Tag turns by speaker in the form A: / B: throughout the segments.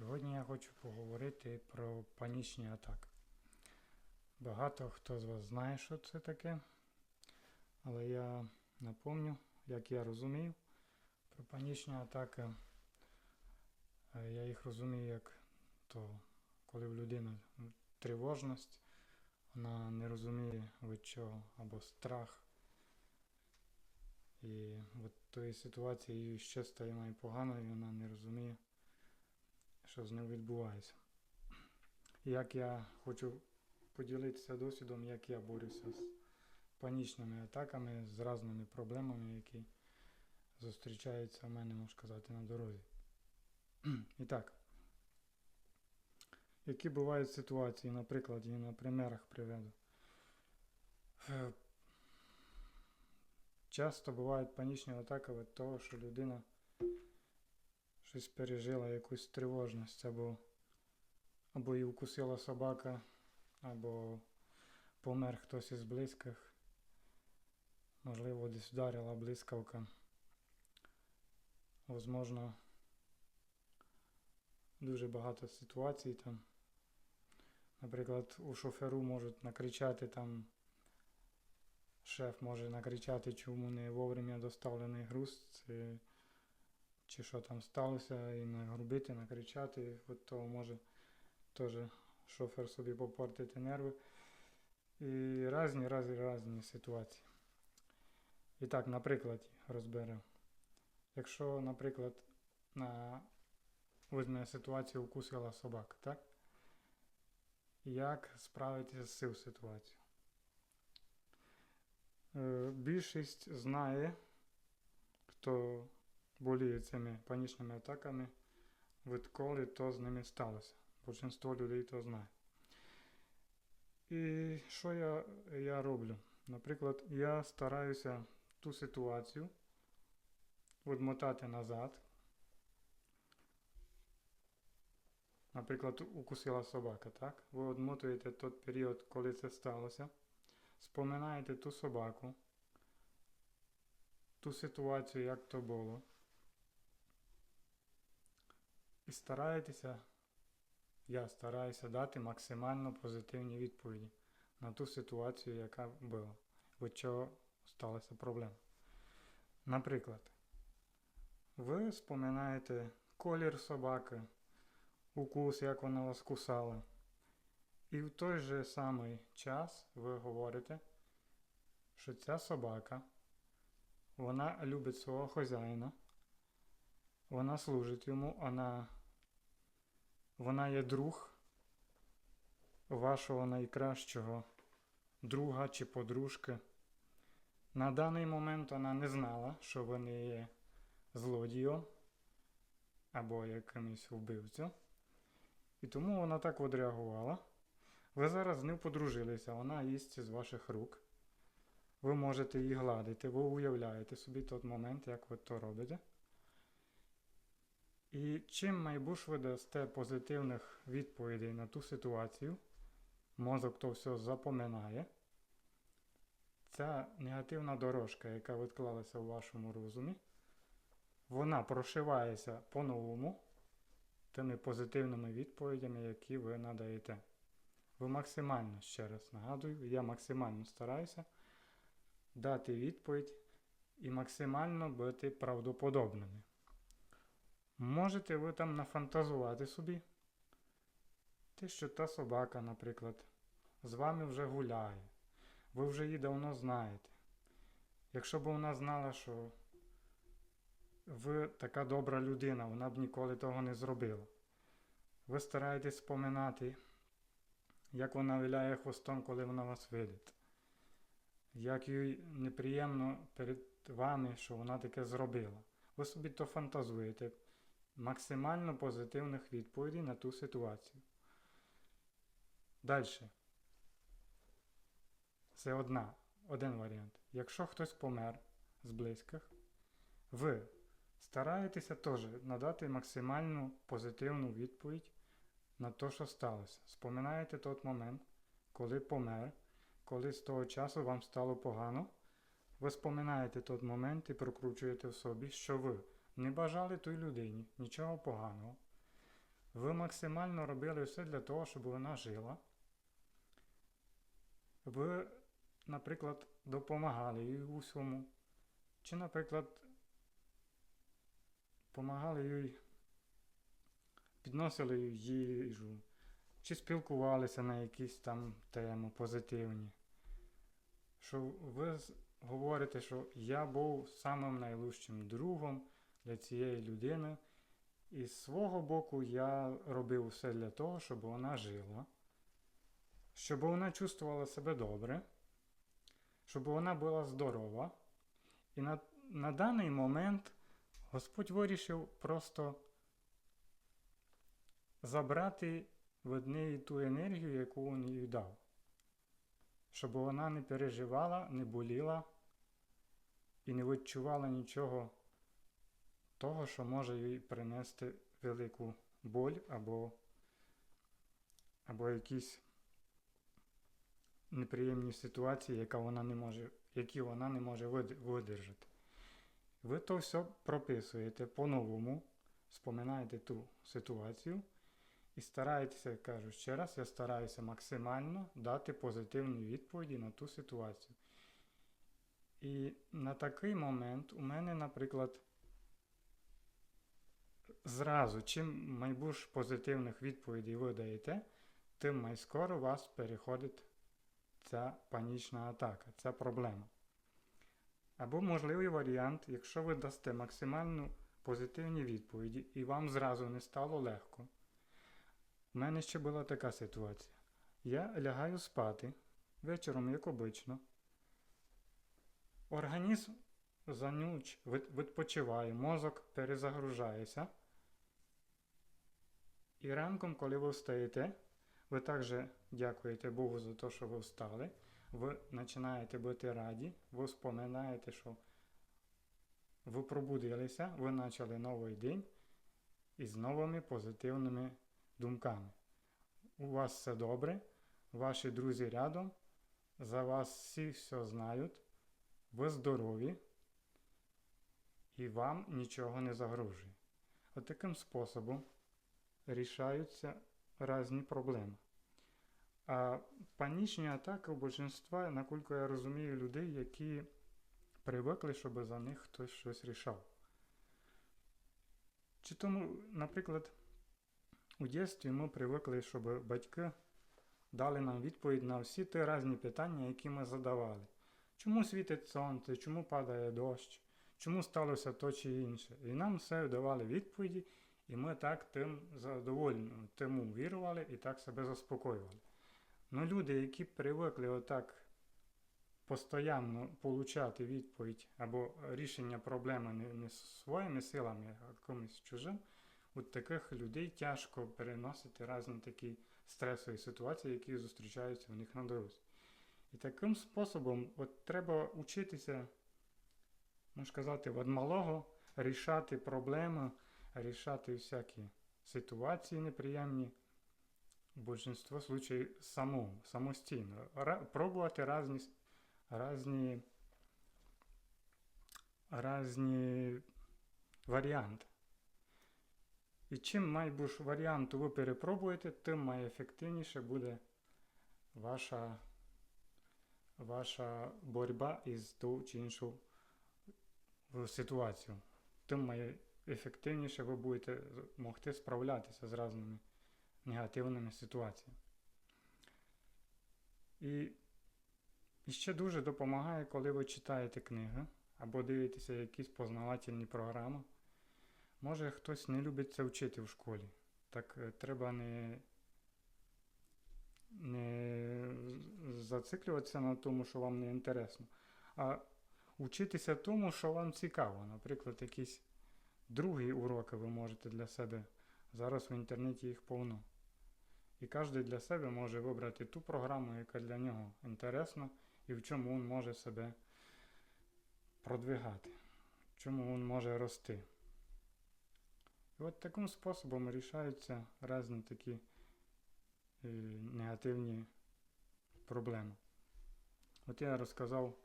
A: Сьогодні я хочу поговорити про панічні атаки. Багато хто з вас знає, що це таке, але я напомню, як я розумію про панічні атаки. Е, Я їх розумію як то, коли в людини тривожність, вона не розуміє від чого, або страх. І в тої ситуації їй ще стає найпогано, і вона не розуміє, що з ним відбувається. Як я хочу поділитися досвідом, як я борюся з панічними атаками, з різними проблемами, які зустрічаються в мене, можна сказати, на дорозі. І так, які бувають ситуації, на прикладі, на примерах приведу. Е, Часто бувають панічні атаки від того, що людина щось пережила, якусь тривожність, або, або її вкусила собака, або помер хтось із близьких. Можливо, десь вдарила блискавка. Возможно, дуже багато ситуацій там. Наприклад, у шоферу можуть накричати там шеф може накричати, чому не вовремя доставлений груз, це, чи що там сталося, і нагрубити, накричати, от того може теж шофер собі попортити нерви. І різні, різні, різні ситуації. І так, на прикладі розберемо. Якщо, наприклад, на візьме ситуацію укусила собака, так? Як справитися з цією ситуацією? Е, Більшість знає, хто боліє цими панічними атаками, відколи то з ними сталося. Більшість людей то знає. І що я, я роблю? Наприклад, я стараюся ту ситуацію відмотати назад. Наприклад, укусила собака, так? Ви відмотуєте той період, коли це сталося. Споминаєте ту собаку, ту ситуацію, як то було. І стараєтеся, я стараюся дати максимально позитивні відповіді на ту ситуацію, яка була, від чого сталася проблема. Наприклад, ви споминаєте колір собаки, укус, як вона вас кусала. І в той же самий час ви говорите, що ця собака, вона любить свого хазяїна, вона служить йому, вона, вона є друг вашого найкращого друга чи подружки. На даний момент вона не знала, що ви не є злодієм або якимось вбивцем. І тому вона так відреагувала. Ви зараз з ним подружилися, вона їсть з ваших рук. Ви можете її гладити, ви уявляєте собі той момент, як ви то робите. І чим найбільш ви дасте позитивних відповідей на ту ситуацію, мозок то все запоминає. Ця негативна дорожка, яка відклалася у вашому розумі, вона прошивається по-новому тими позитивними відповідями, які ви надаєте. Ви максимально, ще раз нагадую, я максимально стараюся дати відповідь і максимально бути правдоподобними. Можете ви там нафантазувати собі, те, що та собака, наприклад, з вами вже гуляє, ви вже її давно знаєте. Якщо б вона знала, що ви така добра людина, вона б ніколи того не зробила. Ви стараєтесь споминати як вона виляє хвостом, коли вона вас видить. Як їй неприємно перед вами, що вона таке зробила. Ви собі то фантазуєте. Максимально позитивних відповідей на ту ситуацію. Далі. Це одна, один варіант. Якщо хтось помер з близьких, ви стараєтеся теж надати максимальну позитивну відповідь на те, що сталося. Споминаєте той момент, коли помер, коли з того часу вам стало погано. Ви споминаєте той момент і прокручуєте в собі, що ви не бажали той людині нічого поганого. Ви максимально робили все для того, щоб вона жила. Ви, наприклад, допомагали їй у всьому. Чи, наприклад, допомагали їй, підносили їй їжу, чи спілкувалися на якісь там теми позитивні. Що ви говорите, що я був самим найлучшим другом для цієї людини. І з свого боку я робив все для того, щоб вона жила, щоб вона чувствувала себе добре, щоб вона була здорова. І на, на даний момент Господь вирішив просто забрати від неї ту енергію, яку він їй дав. Щоб вона не переживала, не боліла і не відчувала нічого того, що може їй принести велику боль або, або якісь неприємні ситуації, яка вона не може, які вона не може видержати. Ви то все прописуєте по-новому, споминаєте ту ситуацію і стараєтеся, кажу ще раз, я стараюся максимально дати позитивні відповіді на ту ситуацію. І на такий момент у мене, наприклад, зразу, чим найбільш позитивних відповідей ви даєте, тим найскоро у вас переходить ця панічна атака, ця проблема. Або можливий варіант, якщо ви дасте максимально позитивні відповіді і вам зразу не стало легко. У мене ще була така ситуація. Я лягаю спати вечором, як обично. Організм за ніч відпочиває, мозок перезагружається. І ранком, коли ви встаєте, ви також дякуєте Богу за те, що ви встали. Ви починаєте бути раді, ви споминаєте, що ви пробудилися, ви почали новий день із новими позитивними думками. У вас все добре, ваші друзі рядом, за вас всі все знають, ви здорові і вам нічого не загрожує. От таким способом рішаються різні проблеми. А панічні атаки у більшинства, наскільки я розумію, людей, які привикли, щоб за них хтось щось рішав. Чи тому, наприклад, у дитинстві ми привикли, щоб батьки дали нам відповідь на всі ті різні питання, які ми задавали. Чому світить сонце, чому падає дощ, чому сталося то чи інше. І нам все давали відповіді, і ми так тим задоволені, тому вірували і так себе заспокоювали. Ну, люди, які привикли отак постійно получати відповідь або рішення проблеми не, своїми силами, а комусь чужим, от таких людей тяжко переносити різні такі стресові ситуації, які зустрічаються у них на дорозі. І таким способом от треба учитися, можна сказати, від малого рішати проблеми, рішати всякі ситуації неприємні, в більшинство случаїв самому, самостійно. Ра- пробувати різні, різні, різні варіанти. І чим найбільш варіанту ви перепробуєте, тим найефективніше буде ваша, ваша боротьба із ту чи іншу ситуацію. Тим найефективніше ви будете могти справлятися з різними негативними ситуаціями. І, і ще дуже допомагає, коли ви читаєте книги або дивитеся якісь познавательні програми. Може, хтось не любить це вчити в школі. Так е, треба не, не зациклюватися на тому, що вам не інтересно, а вчитися тому, що вам цікаво. Наприклад, якісь другі уроки ви можете для себе. Зараз в інтернеті їх повно. І кожен для себе може вибрати ту програму, яка для нього інтересна і в чому він може себе продвигати, в чому він може рости. І от таким способом рішаються різні такі е, негативні проблеми. От я розказав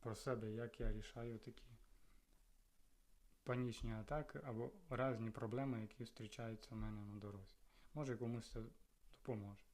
A: про себе, як я рішаю такі панічні атаки або разні проблеми, які зустрічаються в мене на дорозі. може комусь це допоможе.